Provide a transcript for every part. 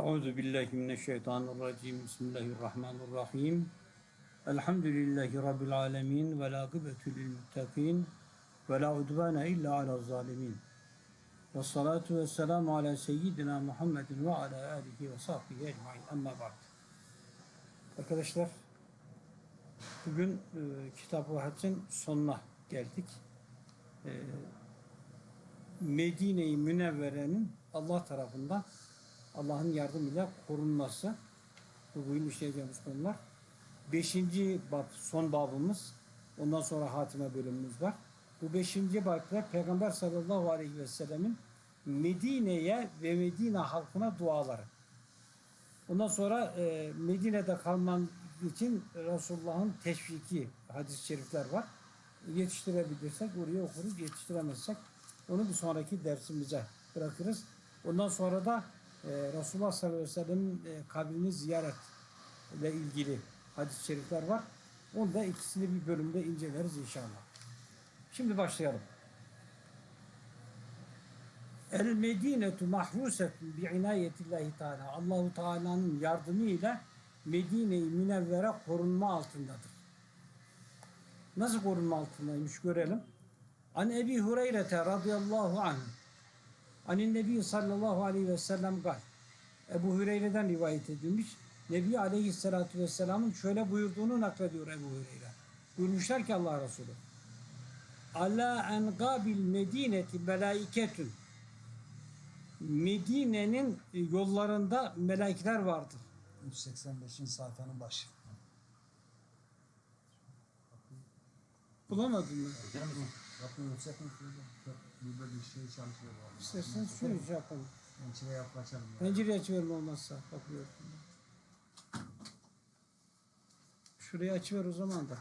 Euzu billahi mineşşeytanirracim. Bismillahirrahmanirrahim. Elhamdülillahi rabbil alamin ve la akıbetu lil muttaqin ve la udvana illa alel zalimin. Ve salatu ve selamu ala seyyidina Muhammedin ve ala alihi ve sahbihi ecmaîn. Amma ba'd. Arkadaşlar bugün e, Kitap-ı Hacc'ın sonuna geldik. E, Medine-i Münevvere'nin Allah tarafından Allah'ın yardımıyla korunması bu bugün işleyeceğimiz konular. Beşinci bab, son babımız. Ondan sonra hatime bölümümüz var. Bu beşinci babda Peygamber sallallahu aleyhi ve sellemin Medine'ye ve Medine halkına duaları. Ondan sonra e, Medine'de kalman için Resulullah'ın teşviki hadis-i şerifler var. Yetiştirebilirsek oraya okuruz, yetiştiremezsek onu bir sonraki dersimize bırakırız. Ondan sonra da Resulullah sallallahu aleyhi ve sellem'in e, kabrini ziyaret ile ilgili hadis-i şerifler var. Onu da ikisini bir bölümde inceleriz inşallah. Şimdi başlayalım. El Medinetu mahrusetun bi inayetillahi Teala. Allahu Teala'nın yardımıyla Medine-i Münevvere korunma altındadır. Nasıl korunma altındaymış görelim. An Ebi Hureyre radıyallahu anh Anin Nebi sallallahu aleyhi ve sellem gal. Ebu Hüreyre'den rivayet edilmiş. Nebi aleyhissalatu vesselamın şöyle buyurduğunu naklediyor Ebu Hüreyre. Buyurmuşlar ki Allah Resulü. Ala engabil medineti melaiketün. Medine'nin yollarında melekler vardır. 185. sayfanın başı. Bulamadın mı? Bakın yüksek mi Burada bir şey çalışıyor bu. İstersen şey yapalım. Ben içine yaklaşalım. ya. Pencereyi açıverin olmazsa. Bakıyorum. Şurayı açıver o zaman da.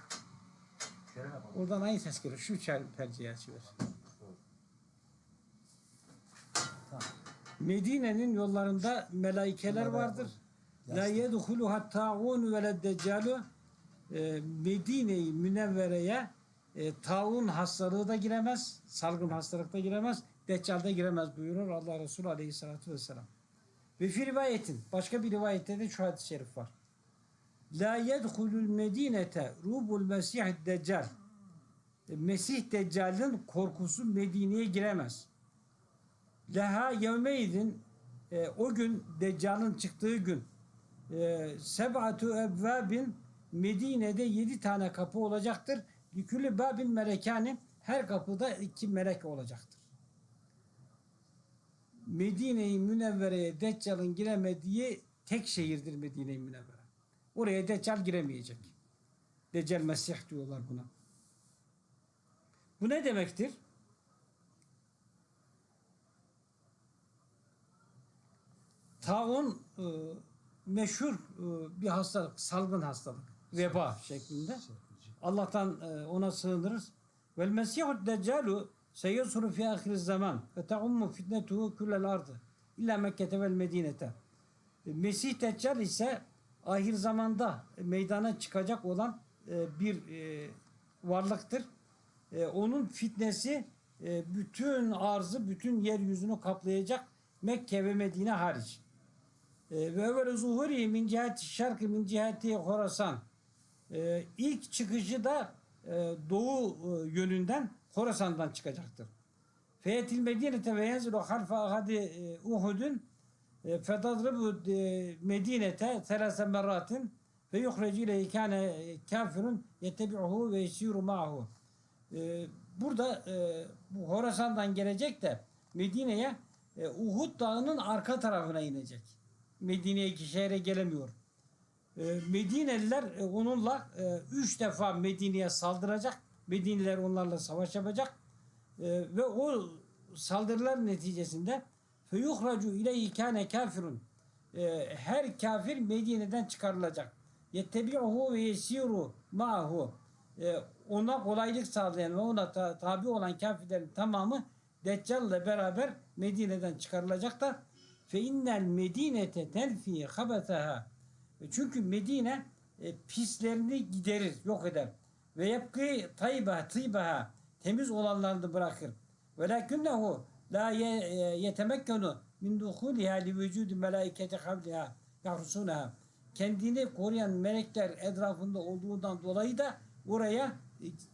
Şöyle yapalım. Oradan aynı ses geliyor. Şu çel pencereyi açıver. Tamam. Medine'nin yollarında melaikeler vardır. var. La yedhulu hatta un ve deccalu e, Medine-i Münevvere'ye e, taun hastalığı da giremez, salgın hastalık da giremez, deccal da giremez buyurur Allah Resulü Aleyhisselatü Vesselam. Ve fi rivayetin, başka bir rivayette de şu hadis-i şerif var. La yedhulul medinete rubul mesih deccal. E, Mesih Deccal'ın korkusu Medine'ye giremez. Leha yevmeydin e, o gün Deccal'ın çıktığı gün e, seb'atu ebvabin Medine'de yedi tane kapı olacaktır. Likülü babin melekani her kapıda iki melek olacaktır. Medine-i Münevvere'ye Deccal'ın giremediği tek şehirdir Medine-i Münevvere. Oraya Deccal giremeyecek. Deccal Mesih diyorlar buna. Bu ne demektir? Taun e, meşhur e, bir hastalık, salgın hastalık, veba şeklinde. Allah'tan e, ona sığınırız. Vel Mesihud Deccalu seyesuru fi ahir zaman ve teummu fitnetuhu kullel ardı illa Mekke'te vel Medine'te. E, Mesih Deccal ise ahir zamanda meydana çıkacak olan e, bir varlıktır. Onun fitnesi bütün arzı, bütün yeryüzünü kaplayacak Mekke ve Medine hariç. Ve evvel zuhuri min cihati şarkı min cihati Horasan. E, ilk çıkışı da e, doğu e, yönünden Horasan'dan çıkacaktır. Feyetil Medine'te ve yenzilu harfa ahadi e, Uhud'un e, fetadribu e, Medine'te selase merratin ve yuhreci ile kâne kafirun yettebi'uhu ve yesiru ma'hu. E, burada e, bu Horasan'dan gelecek de Medine'ye e, Uhud dağının arka tarafına inecek. Medine'ye ki şehre gelemiyor. E, Medineliler e, onunla e, üç defa Medine'ye saldıracak. Medineliler onlarla savaş yapacak. E, ve o saldırılar neticesinde feyuhracu ileyhi kâne kafirun her kafir Medine'den çıkarılacak. Yettebi'uhu ve yesiru ma'hu ona kolaylık sağlayan ve ona ta- tabi olan kafirlerin tamamı Deccal ile beraber Medine'den çıkarılacak da fe innel medinete tenfi habeteha çünkü Medine e, pislerini giderir, yok eder. Ve yapkı tayyiba tıybaha temiz olanlarını bırakır. Ve lakinnehu la e, yetemekkenu min duhuliha li vücudu melaiketi havliha yahrusunaha. Kendini koruyan melekler etrafında olduğundan dolayı da oraya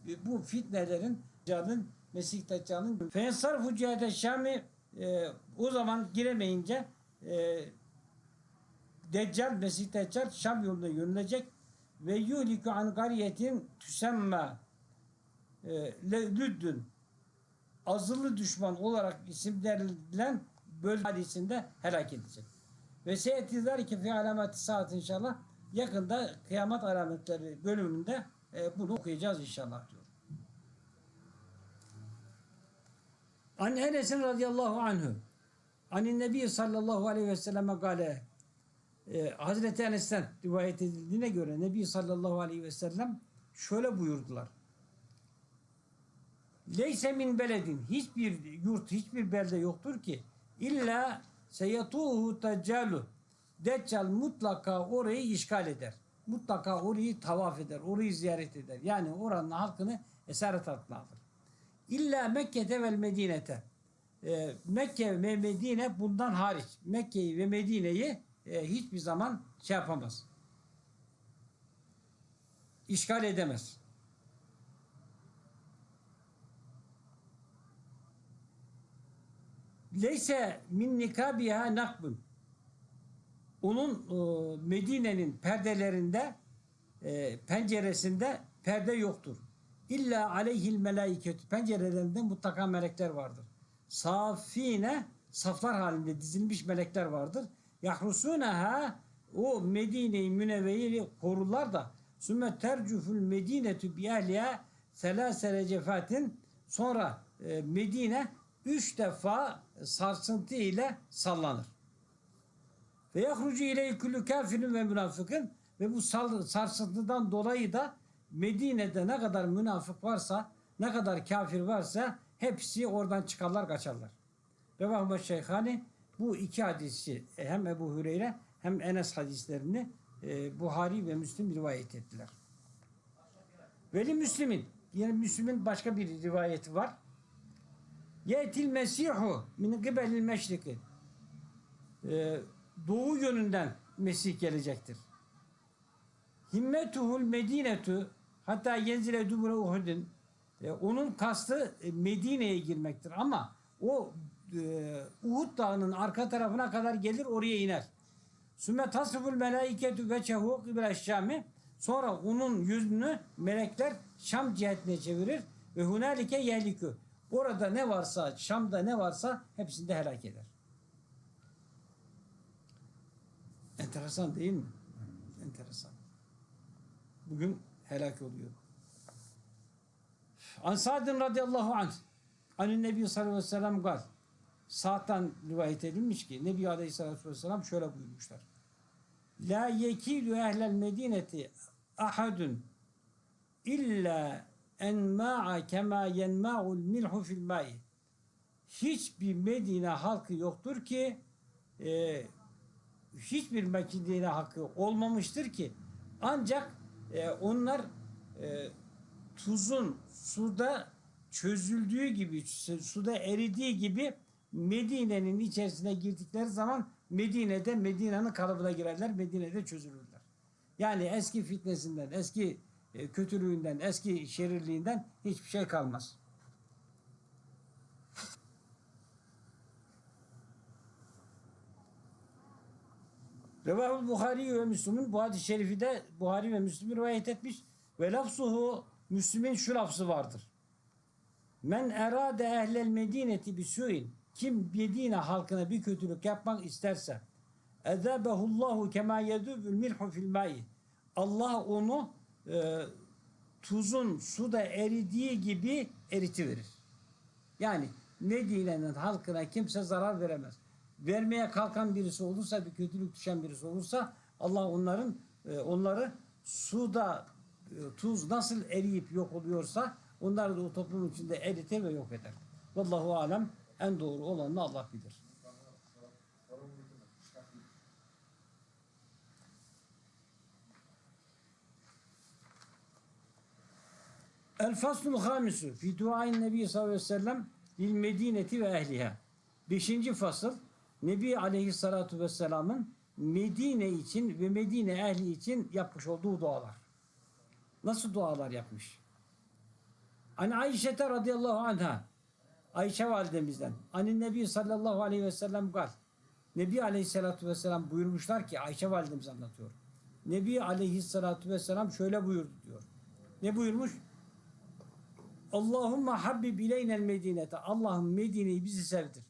e, bu fitnelerin canın Mesih Deccal'ın fensarfu cihete Şam'i e, o zaman giremeyince e, Deccal, Mesih Deccal Şam yoluna yönelecek ve yuhliku an gariyetin tüsemme lüddün azılı düşman olarak isimlerilen bölge hadisinde helak edecek. Ve seyetizler ki fi alameti saat inşallah yakında kıyamet alametleri bölümünde e, bunu okuyacağız inşallah diyor. An Enes'in radıyallahu anhu Anin Nebi sallallahu aleyhi ve selleme gale e, Hazreti Enes'ten rivayet edildiğine göre Nebi sallallahu aleyhi ve sellem şöyle buyurdular. Leyse min beledin hiçbir yurt, hiçbir belde yoktur ki illa seyatuhu teccalu Deccal mutlaka orayı işgal eder. Mutlaka orayı tavaf eder, orayı ziyaret eder. Yani oranın halkını esaret altına alır. İlla Mekke'te vel Medine'te. Ee, Mekke ve Medine bundan hariç. Mekke'yi ve Medine'yi e, hiçbir zaman şey yapamaz. İşgal edemez. Leyse min nikabiha nakbun. Onun e, Medine'nin perdelerinde e, penceresinde perde yoktur. İlla aleyhil melaiketü pencerelerinde mutlaka melekler vardır. Safine saflar halinde dizilmiş melekler vardır. Yahrusunaha o Medine-i Münevvere'yi korurlar da sümme tercuful medinetü bi ehliha selase cefatin sonra e, Medine üç defa sarsıntı ile sallanır. Ve yahrucu ile kullu kafirin ve münafıkın ve bu sarsıntıdan dolayı da Medine'de ne kadar münafık varsa, ne kadar kafir varsa hepsi oradan çıkarlar kaçarlar. Revahme Şeyhani bu iki hadisi e, hem Ebu Hüreyre hem Enes hadislerini e, Buhari ve Müslim rivayet ettiler. Veli Müslim'in yine Müslim'in başka bir rivayeti var. Yetil Mesihu min kibelil meşriki. Ee, doğu yönünden Mesih gelecektir. Himmetuhul medinetu hatta yenzile dubure Uhud'un e, onun kastı e, Medine'ye girmektir ama o e, Uhud dağının arka tarafına kadar gelir oraya iner. Sümme tasriful melaiketu ve çehu kıbile Şam'i sonra onun yüzünü melekler Şam cihetine çevirir ve hunalike yehlikü. Orada ne varsa, Şam'da ne varsa hepsini de helak eder. Enteresan değil mi? Enteresan. Bugün helak oluyor. An Sa'din radıyallahu anh Anin Nebi sallallahu aleyhi ve sellem gal. Sa'd'dan rivayet edilmiş ki Nebi aleyhissalatu vesselam şöyle buyurmuşlar. La yekilu ehlel medineti ahadun illa enma'a kema yenma'ul milhu fil ma'i. Hiçbir Medine halkı yoktur ki e, hiçbir Medine halkı olmamıştır ki ancak e, onlar e, tuzun suda çözüldüğü gibi, su- suda eridiği gibi Medine'nin içerisine girdikleri zaman Medine'de Medine'nin kalıbına girerler, Medine'de çözülürler. Yani eski fitnesinden, eski e, kötülüğünden, eski şerirliğinden hiçbir şey kalmaz. Revahul Buhari ve Müslüm'ün bu hadis-i şerifi de Buhari ve Müslüm rivayet etmiş. Ve lafzuhu Müslüm'ün şu lafzı vardır. Men erade ehlel medineti bi su'in kim Medine halkına bir kötülük yapmak isterse ezabehullahu kema yedubul milhu fil ma'i Allah onu e, tuzun suda eridiği gibi eritiverir. Yani Medine'nin halkına kimse zarar veremez. Vermeye kalkan birisi olursa, bir kötülük düşen birisi olursa Allah onların e, onları suda e, tuz nasıl eriyip yok oluyorsa onları da o toplumun içinde eritir ve yok eder. Vallahu alem en doğru olanını Allah bilir. El faslul hamisu fi duain nebi sallallahu aleyhi ve sellem lil medineti ve ehliha. Beşinci fasıl Nebi Aleyhisselatü Vesselam'ın Medine için ve Medine ehli için yapmış olduğu dualar. Nasıl dualar yapmış? Hani Ayşe radıyallahu anha Ayşe validemizden Hani Nebi sallallahu aleyhi ve sellem gal Nebi aleyhissalatü vesselam buyurmuşlar ki Ayşe validemiz anlatıyor. Nebi aleyhissalatü vesselam şöyle buyurdu diyor. Ne buyurmuş? Allahümme habbib ileynel medinete. Allah'ım Medine'yi bizi sevdir.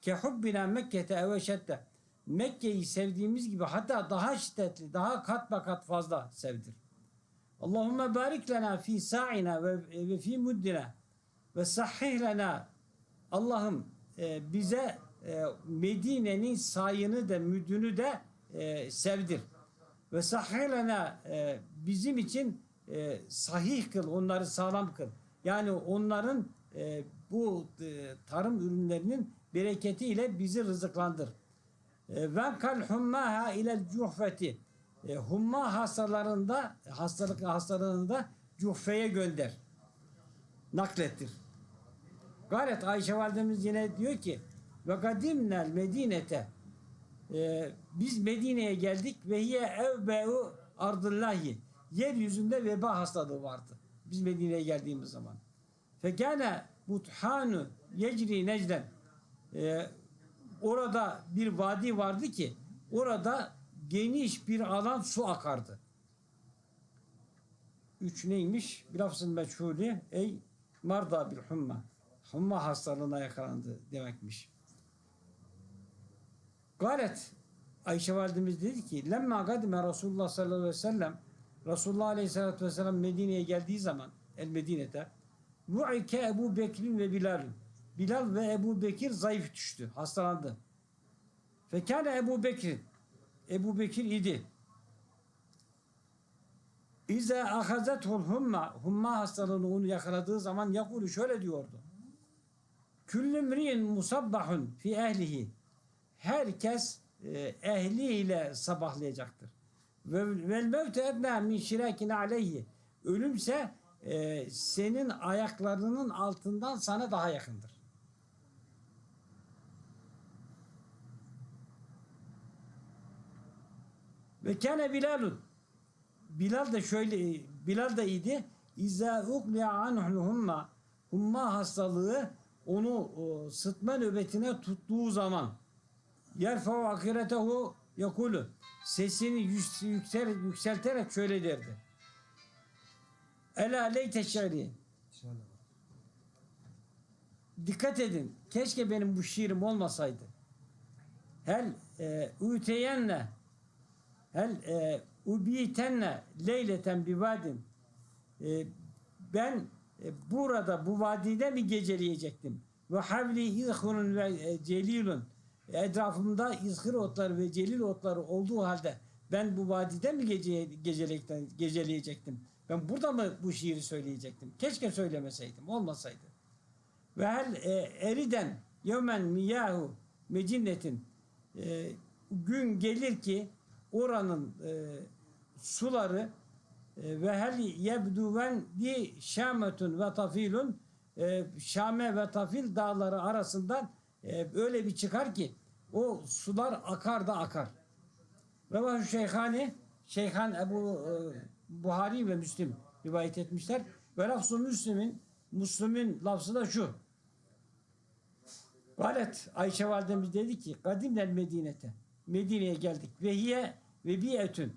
Ke hubbina Mekke'te eveşette. Mekke'yi sevdiğimiz gibi hatta daha şiddetli, daha kat kat fazla sevdir. Allahümme barik lena fi sa'ina ve, ve fi muddina ve sahih lena. Allah'ım e, bize e, Medine'nin sayını da müdünü de e, sevdir. Ve sahih lena e, bizim için e, sahih kıl, onları sağlam kıl. Yani onların e, bu e, tarım ürünlerinin bereketiyle bizi rızıklandır. E, Ve kal hummaha ilel cuhfeti. E, Humma hastalarında hastalık hastalığında cuhfeye gönder. Naklettir. Gayret Ayşe validemiz yine diyor ki ve kadimnel medinete e, biz Medine'ye geldik ve hiye evbe'u ardıllahi yeryüzünde veba hastalığı vardı. Biz Medine'ye geldiğimiz zaman. Fekâne buthanu yecri necden e, orada bir vadi vardı ki orada geniş bir alan su akardı. Üç neymiş? Bir lafzın meçhulü ey marda bil humma. Humma hastalığına yakalandı demekmiş. Galet Ayşe validemiz dedi ki lemma gadime Resulullah sallallahu aleyhi ve sellem Resulullah aleyhissalatü vesselam Medine'ye geldiği zaman El Medine'de Vu'ike Ebu Bekir'in ve Bilal'in Bilal ve Ebu Bekir zayıf düştü. Hastalandı. Fekâne Ebu Bekir Ebu Bekir idi. İze ahazethul humma humma hastalığını onu yakaladığı zaman yakulu şöyle diyordu. Küllü mri'in musabbahun fi ehlihi. Herkes e, ehliyle sabahlayacaktır. Ve vel mevte edna min şirakine aleyhi. Ölümse e, senin ayaklarının altından sana daha yakındır. Ve kâne Bilalun. Bilal da şöyle, Bilal da idi. İzâ ukliya anhul humma. Humma hastalığı onu o, sıtma nöbetine tuttuğu zaman yerfa'u akiretehu yakulu. Sesini yüks- yüksel, yükselterek şöyle derdi. Ela leyte şiiri. Dikkat edin. Keşke benim bu şiirim olmasaydı. Hel e, üteyenle hel e, ubitenle leyleten bivadin e, ben e, burada bu vadide mi geceleyecektim? Ve havli izhurun ve e, celilun etrafımda izhir otları ve celil otları olduğu halde ben bu vadide mi gece, gecelekten, geceleyecektim? Ben burada mı bu şiiri söyleyecektim? Keşke söylemeseydim, olmasaydı. Ve hel e, eriden yevmen miyahu mecinnetin e, gün gelir ki oranın e, suları e, ve hel yebduven di şametun ve tafilun e, Şame ve Tafil dağları arasından e, öyle bir çıkar ki o sular akar da akar. Ve var Şeyhani Şeyhan Ebu e, Buhari ve Müslim rivayet etmişler. Ve lafzu Müslim'in Müslüm'ün lafzı da şu. Galet Ayşe validemiz dedi ki Kadimler Medine'te Medine'ye geldik. Ve hiye ve biyetün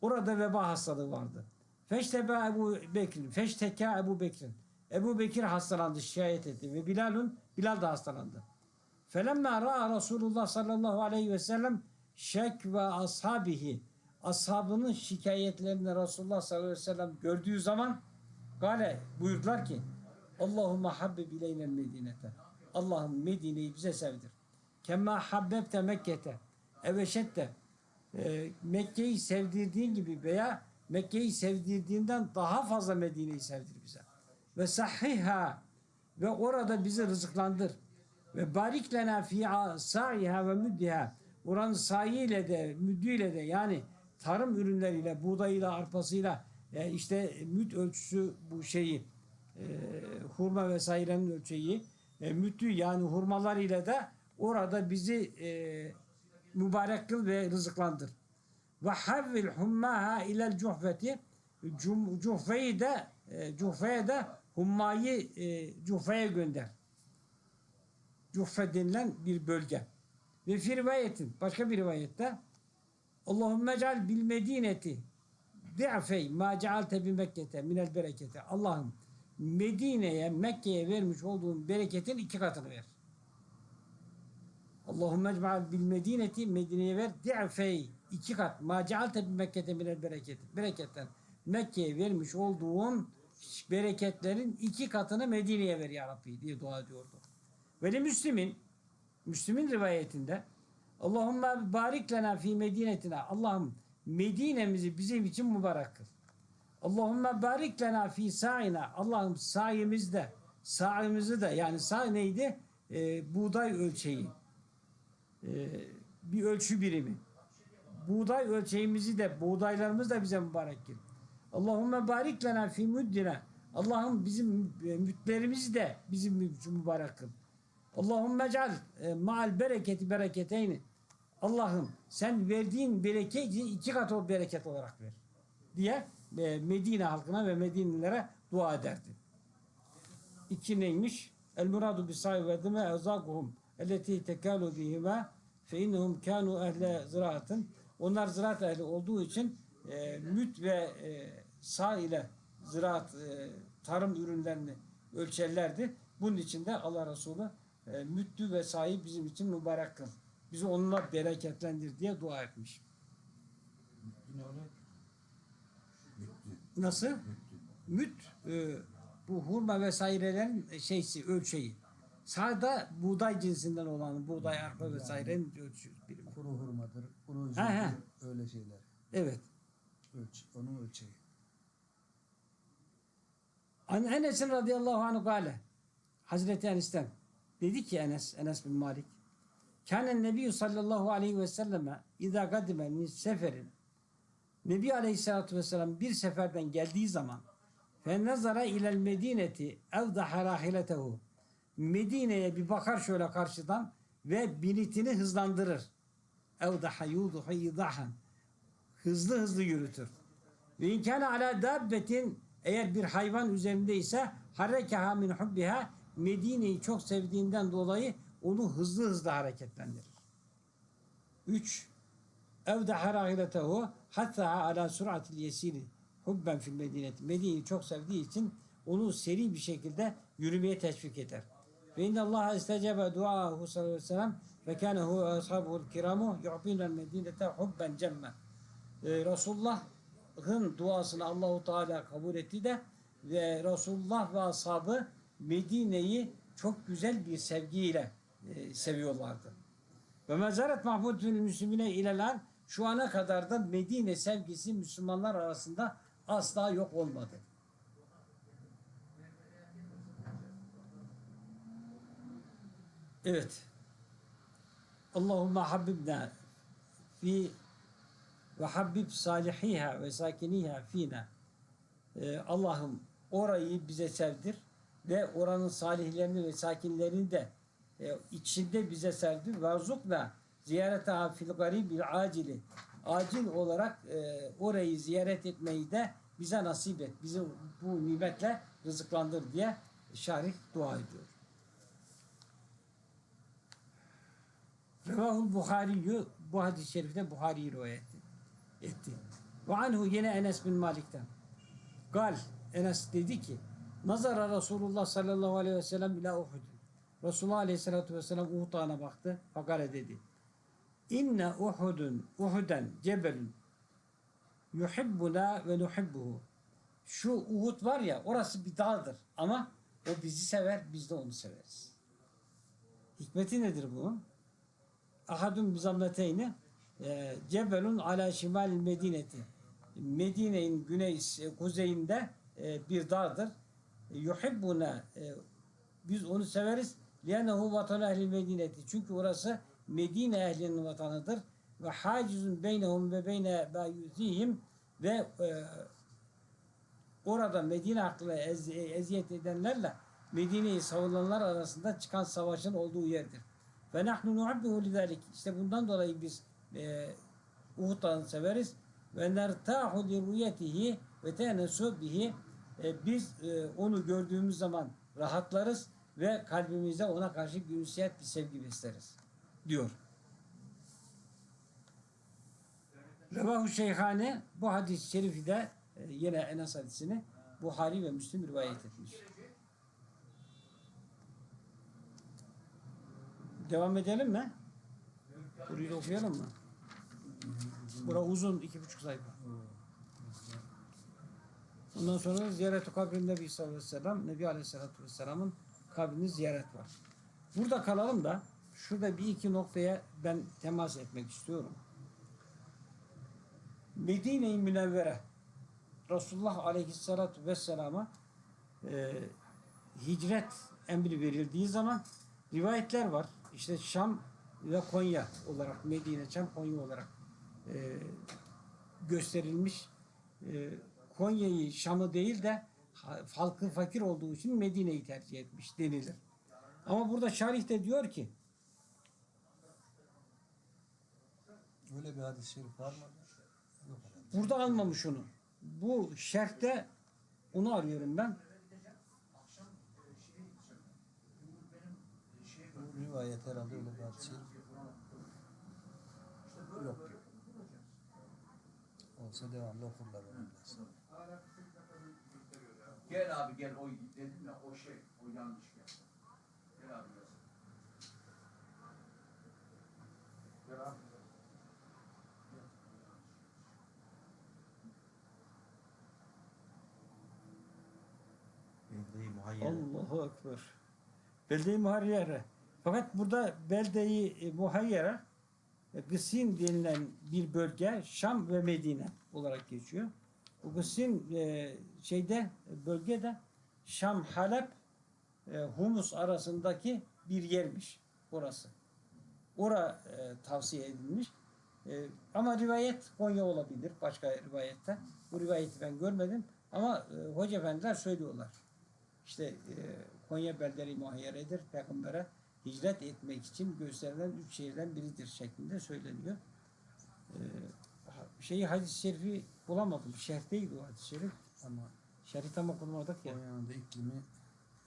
Orada veba hastalığı vardı. Feştebe Ebu Bekir. Feşteka Ebu Bekir'in. Ebu Bekir hastalandı, şikayet etti. Ve Bilal'un, Bilal da hastalandı. Felemma ra'a Resulullah sallallahu aleyhi ve sellem şek ve ashabihi. Ashabının şikayetlerini Resulullah sallallahu aleyhi ve sellem gördüğü zaman gale buyurdular ki Allahümme habbib ileynel medinete. Allah'ım Medine'yi bize sevdir. Kemma habbebte Mekke'te. Eveşette. E, Mekke'yi sevdirdiğin gibi veya Mekke'yi sevdirdiğinden daha fazla Medine'yi sevdir bize. Ve sahhiha ve orada bizi rızıklandır. Ve barik lena fi sa'iha ve müddiha. Oranın sahiyle de müddüyle de yani tarım ürünleriyle, buğdayıyla, arpasıyla e, işte müd ölçüsü bu şeyi e, hurma vesairenin ölçeği e, müddü yani hurmalar ile de Orada bizi e, mübarek kıl ve rızıklandır. Ve havvil hummaha ilel cuhfeti Cuhfe'yi de e, Cuhfe'ye de hummayı e, Cuhfe'ye gönder. Cuhfe denilen bir bölge. Ve fi rivayetin başka bir rivayette Allahümme cal bil medineti di'fey ma cealte bi Mekke'te minel berekete. Allah'ım Medine'ye, Mekke'ye vermiş olduğun bereketin iki katını ver. Allahümme ecma'al bil medineti Medine'ye ver di'fey iki kat ma cealte bi Mekke'te minel bereketi. Bereketten Mekke'ye vermiş olduğun bereketlerin iki katını Medine'ye ver ya Rabbi diye dua ediyordu. Ve de Müslim'in Müslim'in rivayetinde Allahümme barik lena fi medinetina Allah'ım Medine'mizi bizim için mübarek kıl. Allahümme barik lena fi sa'ina Allah'ım sayemizde sa'imizi de yani sa neydi? Ee, buğday ölçeği. Ee, bir ölçü birimi. Buğday ölçeğimizi de buğdaylarımız da bize mübarek kıl. Allahümme barik lena fi müddina Allah'ım bizim mütlerimizi de bizim mübarek kıl. Allahümme cal e, maal bereketi bereketeyni. Allah'ım sen verdiğin bereketi iki kat o bereket olarak ver. Diye e, Medine halkına ve Medinelilere dua ederdi. İki neymiş? El muradu sa'i ve dime ezakuhum elleti tekalu bihima fe innehum kanu ehle ziraatın. Onlar ziraat ehli olduğu için e, müt ve e, sağ ile ziraat e, tarım ürünlerini ölçerlerdi. Bunun için de Allah Resulü e, müttü ve sahi bizim için mübarek kıl. Bizi onunla bereketlendir diye dua etmiş. Nasıl? Müt e, bu hurma vesairelerin şeysi ölçeği. Sağda buğday cinsinden olan buğday arpa vesairenin ölçü birimi. Kuru hurmadır, He, he. üzümdür, öyle şeyler. Evet. Ölç, onun ölçeği. An Enes'in radıyallahu anhu gale. Hazreti Enes'ten dedi ki Enes, Enes bin Malik. Kânen nebiyyü sallallahu aleyhi ve selleme idâ gadime min seferin. Nebi aleyhissalatü vesselam bir seferden geldiği zaman fe nazara ilel medineti evdaha rahiletehu. Medine'ye bir bakar şöyle karşıdan ve binitini hızlandırır. Evdaha yuduhu idahan. Hızlı hızlı yürütür. Ve inkâne ala dabbetin eğer bir hayvan üzerinde ise harekeha min hubbiha Medine'yi çok sevdiğinden dolayı onu hızlı hızlı hareketlendirir. 3. Evdaha rahiletehu hatta ala suratil yesiri hubben fil medineti. Medine'yi çok sevdiği için onu seri bir şekilde yürümeye teşvik eder. Ve inna Allah istecebe duahu sallallahu aleyhi ve sellem ve kâne hu ashabuhul kiramu yu'binel medinete hubben cemme. Ee, Resulullah'ın duasını Allahu Teala kabul etti de ve Resulullah ve ashabı Medine'yi çok güzel bir sevgiyle e, seviyorlardı. Ve mezaret mahmudül müslümine ileler şu ana kadar da Medine sevgisi Müslümanlar arasında asla yok olmadı. Evet. Allahümme habbibna fi ve habbib salihiha ve sakiniha fina. Ee, Allah'ım orayı bize sevdir ve oranın salihlerini ve sakinlerini de e, içinde bize sevdir. Verzukna ziyarete fil garibil acili. Acil olarak e, orayı ziyaret etmeyi de bize nasip et. Bizi bu nimetle rızıklandır diye şarih dua ediyor. Revahul Buhari'yi bu hadis-i şerifte Buhari rivayet etti. Ve anhu yine Enes bin Malik'ten. Gal Enes dedi ki Nazara Resulullah sallallahu aleyhi ve sellem ila Uhud. Resulullah aleyhissalatu vesselam Uhud dağına baktı. Fakale dedi. İnne Uhudun Uhuden cebelun yuhibbuna ve nuhibbuhu. Şu Uhud var ya orası bir dağdır ama o bizi sever biz de onu severiz. Hikmeti nedir bunun? Ahadun bizamleteyni e, cebelun ala şimal medineti. Medine'nin güney kuzeyinde e, bir dağdır. Yuhibbuna e, biz onu severiz. Liyenehu vatan ehli medineti. Çünkü orası Medine ehlinin vatanıdır. Ve hacizun beynehum ve beyne bayuzihim ve e, orada Medine hakkında ez, eziyet edenlerle Medine'yi savunanlar arasında çıkan savaşın olduğu yerdir. Ve nahnu nuhabbihu lidalik. İşte bundan dolayı biz e, Uhud Dağı'nı severiz. Ve nertahu li ruyetihi ve tenesu bihi. E, biz e, onu gördüğümüz zaman rahatlarız ve kalbimize ona karşı bir ünsiyet, bir sevgi besleriz. Diyor. Revahu Şeyhane bu hadis-i şerifi de e, yine Enes hadisini Buhari ve Müslim rivayet etmiş. Devam edelim mi? Burayı okuyalım mı? Bura uzun iki buçuk sayfa. Ondan sonra ziyaret-i kabrinde Nebi sallallahu aleyhi ve sellem, Nebi aleyhissalatü vesselamın kabrini ziyaret var. Burada kalalım da şurada bir iki noktaya ben temas etmek istiyorum. Medine-i Münevvere Resulullah Aleyhisselatü Vesselam'a e, hicret emri verildiği zaman rivayetler var. İşte Şam ve Konya olarak Medine, Şam, Konya olarak e, gösterilmiş. E, Konya'yı, Şam'ı değil de ha- halkı fakir olduğu için Medine'yi tercih etmiş denilir. Ama burada şarih de diyor ki Öyle bir hadis-i şerif var mı? Yok. Burada almamış onu. Bu şerhte onu arıyorum ben. Bu rivayet herhalde öyle bir hadis-i yok. Olsa devamlı okurlar onu. Gel abi gel o dedim ya o şey o yanlış gel. Gel abi gel. Gel abi. Beldeyi muhayyere. Allahu Ekber. Belde-i Muhayyere. Fakat burada Belde-i e, Muhayyere e, Gısin denilen bir bölge Şam ve Medine olarak geçiyor. Bu Gısin e, şeyde bölgede Şam, Halep, e, Humus arasındaki bir yermiş orası. Ora tavsiye edilmiş. Ama rivayet Konya olabilir başka rivayette. Bu rivayeti ben görmedim ama hoca efendiler söylüyorlar. İşte e, Konya belderi muhayyeredir. Peygamber'e hicret etmek için gösterilen üç şehirden biridir şeklinde söyleniyor. E, ha- şeyi hadis-i şerifi bulamadım. Şerhteydi o hadis-i şerif ama şerhi tam okumadık ya. Konya'nın da iklimi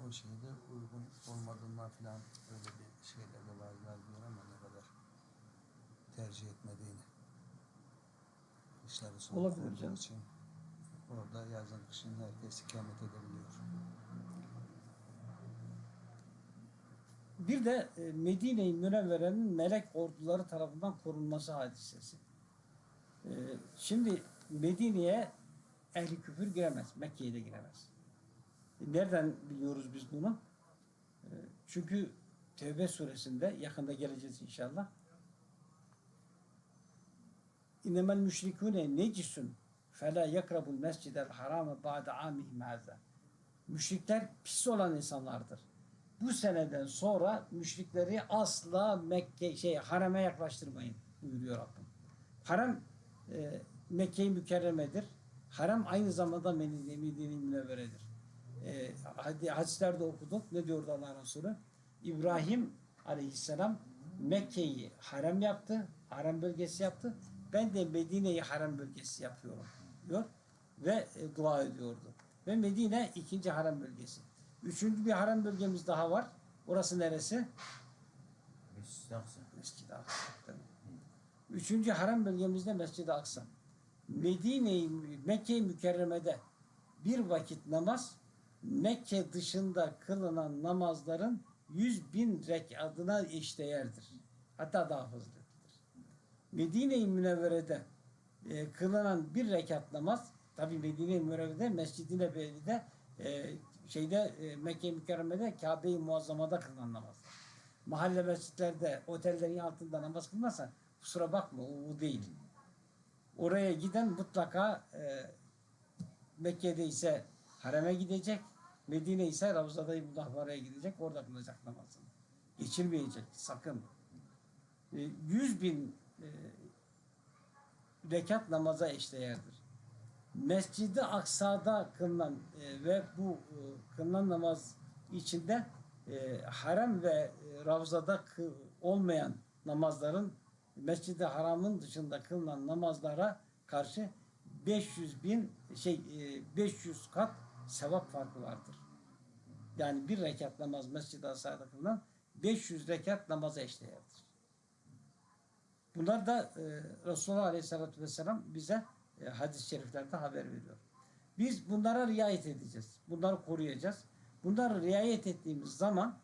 o şeyde uygun olmadığından falan öyle bir şeyler de bazılar diyor ama ne kadar tercih etmediğini. Kışları soğuk Olabilir olduğu canım. için orada yazın kışın herkes ikamet edebiliyor. Bir de e, Medine-i Münevvere'nin melek orduları tarafından korunması hadisesi. E, şimdi Medine'ye ehli küfür giremez. Mekke'ye de giremez. E, nereden biliyoruz biz bunu? Çünkü Tevbe suresinde yakında geleceğiz inşallah. İnnemel müşrikûne necisun felâ yakrabul mescidel harame ba'de amihim hâzâ. Müşrikler pis olan insanlardır bu seneden sonra müşrikleri asla Mekke şey hareme yaklaştırmayın buyuruyor Rabbim. Harem e, Mekke-i Mükerremedir. Harem aynı zamanda Medine- Medine-i Münevvere'dir. E, hadi hadislerde okuduk. Ne diyordu Allah Resulü? İbrahim Aleyhisselam Mekke'yi harem yaptı. Harem bölgesi yaptı. Ben de Medine'yi harem bölgesi yapıyorum diyor. Ve e, dua ediyordu. Ve Medine ikinci harem bölgesi. Üçüncü bir harem bölgemiz daha var. Orası neresi? Mescid-i Aksa. Mescid-i Aksa. Üçüncü harem bölgemizde Mescid-i Aksa. Medine-i Mekke-i Mükerreme'de bir vakit namaz Mekke dışında kılınan namazların yüz bin rekatına eşdeğerdir. Hatta daha fazladır. Medine-i Münevvere'de e, kılınan bir rekat namaz tabi Medine-i Münevvere'de Mescid-i Nebevi'de e, şeyde e, Mekke-i Mükerreme'de Kabe-i Muazzama'da kılınan namaz. Mahalle mescitlerde, otellerin altında namaz kılmazsan kusura bakma o, o değil. Oraya giden mutlaka e, Mekke'de ise hareme gidecek. Medine ise Ravzada-i Mudahvara'ya gidecek. Orada kılacak namazını. Geçirmeyecek sakın. E, Yüz bin e, rekat namaza eşdeğerdir. Mescid-i Aksa'da kılınan e, ve bu e, kılınan namaz içinde e, harem ve Ravza'da olmayan namazların Mescid-i Haram'ın dışında kılınan namazlara karşı 500 bin şey e, 500 kat sevap farkı vardır. Yani bir rekat namaz Mescid-i Aksa'da kılınan 500 rekat namaza eşdeğerdir. Bunlar da e, Resulullah Aleyhisselatü Vesselam bize e, hadis-i şeriflerde haber veriyor. Biz bunlara riayet edeceğiz. Bunları koruyacağız. Bunları riayet ettiğimiz zaman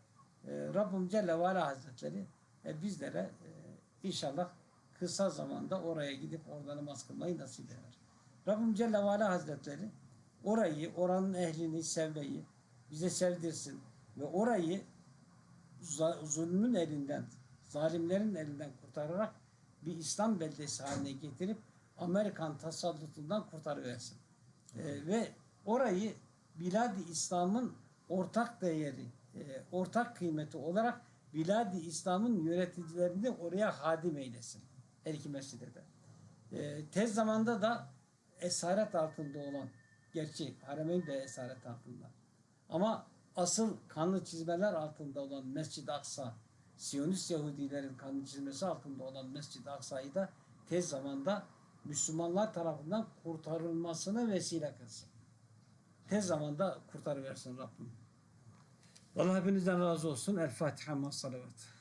e, Rabbim Celle ve Ala Hazretleri e, bizlere e, inşallah kısa zamanda oraya gidip orada namaz kılmayı nasip eder. Rabbim Celle ve Ala Hazretleri orayı, oranın ehlini sevmeyi bize sevdirsin ve orayı zulmün elinden, zalimlerin elinden kurtararak bir İslam beldesi haline getirip Amerikan tasallutundan kurtarıversin. Ee, ve orayı Bilad-i İslam'ın ortak değeri, e, ortak kıymeti olarak Bilad-i İslam'ın yöneticilerini oraya hadim eylesin. Her iki mescide de. Ee, tez zamanda da esaret altında olan, gerçi Haremeyn de esaret altında. Ama asıl kanlı çizmeler altında olan Mescid-i Aksa, Siyonist Yahudilerin kanlı çizmesi altında olan Mescid-i Aksa'yı da tez zamanda Müslümanlar tarafından kurtarılmasına vesile kılsın. Tez zamanda kurtarıversin Rabbim. Allah hepinizden razı olsun. El Fatiha ma salavat.